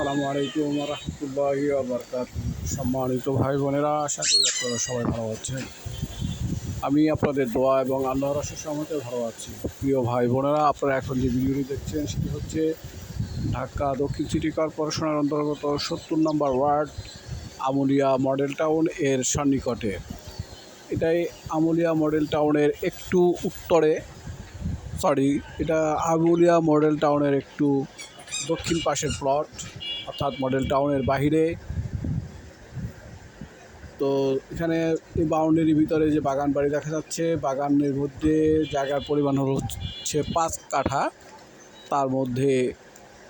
আসসালামু আলাইকুম রহমতুল্লাহি আবরকাত সম্মানিত ভাই বোনেরা আশা করি আপনারা সবাই ভালো আছেন। আমি আপনাদের দোয়া এবং আল্লাহর সহমতে ভালো আছি। প্রিয় ভাই বোনেরা আপনারা এখন যে ভিডিওটি দেখছেন, সেটি হচ্ছে ঢাকা দক্ষিণ সিটি কর্পোরেশনের অন্তর্গত সত্তর number ward Amulia model town এর সন্নিকটে। এটাই আমুলিয়া মডেল টাউনের একটু উত্তরে সরি এটা আমুলিয়া মডেল টাউনের একটু দক্ষিণ পাশের প্লট অর্থাৎ মডেল টাউনের বাহিরে। তো এখানে এই বাউন্ডারির ভিতরে যে বাগান বাড়ি দেখা যাচ্ছে, বাগানের মধ্যে জায়গার পরিমাণ হচ্ছে পাঁচ কাঠা। তার মধ্যে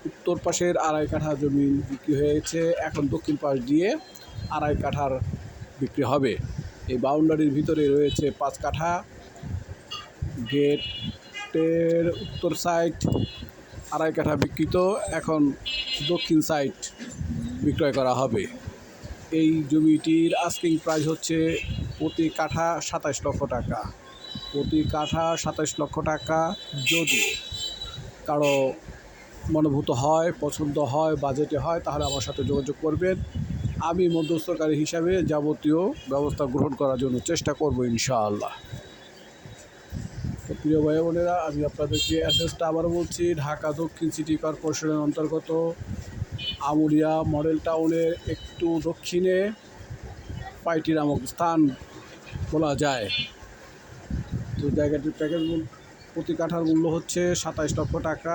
উত্তর পাশের আড়াই কাঠা জমি বিক্রি হয়েছে, এখন দক্ষিণ পাশ দিয়ে আড়াই কাঠার বিক্রি হবে। এই বাউন্ডারির ভিতরে রয়েছে পাঁচ কাঠা। গেটের উত্তর সাইড আড়াই কাঠা বিক্রিত। এখন দক্ষিণ সাইড বিক্রয় করা হবে। এই জমিটির আস্কিং প্রাইস হচ্ছে প্রতি কাঠা সাতাশ লক্ষ টাকা। প্রতি কাঠা সাতাশ লক্ষ টাকা যদি কারও মনোভূত হয়, পছন্দ হয় বাজেটে হয়, তাহলে আমার সাথে যোগাযোগ করবেন। আমি মধ্যস্থকারী হিসাবে যাবতীয় ব্যবস্থা গ্রহণ করার জন্য চেষ্টা করব ইনশাআল্লাহ। প্রিয় ভাই বোনেরা, আমি আপনাদেরকে অ্যাড্রেসটা আবার বলছি, ঢাকা দক্ষিণ সিটি কর্পোরেশনের অন্তর্গত আমুরিয়া মডেল টাউনের একটু দক্ষিণে পাইটি নামক স্থান বলা যায়। তো জায়গাটির প্যাকেজ প্রতি কাঠার মূল্য হচ্ছে সাতাইশ লক্ষ টাকা।